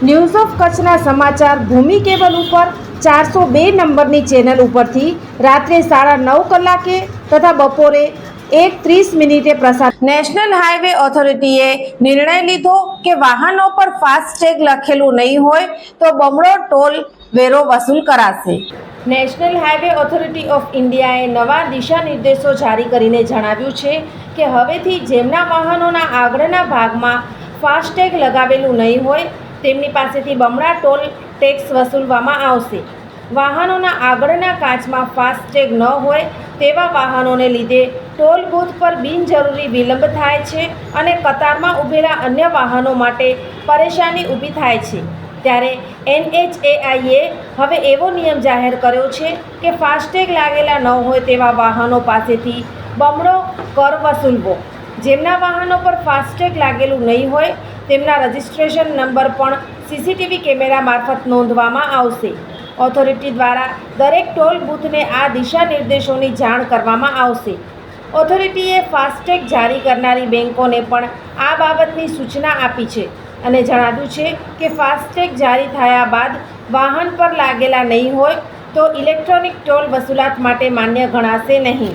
news of કચ્છના સમાચાર ભૂમિ cable ઉપર ચારસો બે નંબરની ચેનલ ઉપરથી રાત્રે સાડા નવ કલાકે તથા બપોરે એક ત્રીસ મિનિટે પ્રસાર નેશનલ હાઈવે ઓથોરિટીએ નિર્ણય લીધો કે વાહનો પર ફાસ્ટેગ લખેલું નહીં હોય તો બમણો ટોલ વેરો વસૂલ કરાશે. નેશનલ હાઈવે ઓથોરિટી ઓફ ઇન્ડિયાએ નવા દિશા નિર્દેશો જારી કરીને જણાવ્યું છે કે હવેથી જેમના વાહનોના આગળના ભાગમાં ફાસ્ટેગ લગાવેલું નહીં હોય તેમની પાસેથી બમણા ટોલ ટેક્સ વસૂલવામાં આવશે. વાહનોના આગળના કાચમાં ફાસ્ટેગ ન હોય તેવા વાહનોને લીધે ટોલ બૂથ પર બિનજરૂરી વિલંબ થાય છે અને કતારમાં ઊભેલા અન્ય વાહનો માટે પરેશાની ઊભી થાય છે. ત્યારે એનએચએઆઈએ હવે એવો નિયમ જાહેર કર્યો છે કે ફાસ્ટેગ લાગેલા ન હોય તેવા વાહનો પાસેથી બમણો કર વસૂલવો. જેમના વાહનો પર ફાસ્ટેગ લાગેલું નહીં હોય તેમના રજિસ્ટ્રેશન નંબર પણ સીસીટીવી કેમેરા મારફત નોંધવામાં આવશે. ઓથોરિટી દ્વારા દરેક ટોલ બૂથને આ દિશા નિર્દેશોની જાણ કરવામાં આવશે. ઓથોરિટીએ ફાસ્ટેગ જારી કરનારી બેંકોને પણ આ બાબતની સૂચના આપી છે અને જણાવ્યું છે કે ફાસ્ટેગ જારી થયા બાદ વાહન પર લાગેલા નહીં હોય તો ઇલેક્ટ્રોનિક ટોલ વસૂલાત માટે માન્ય ગણાશે નહીં.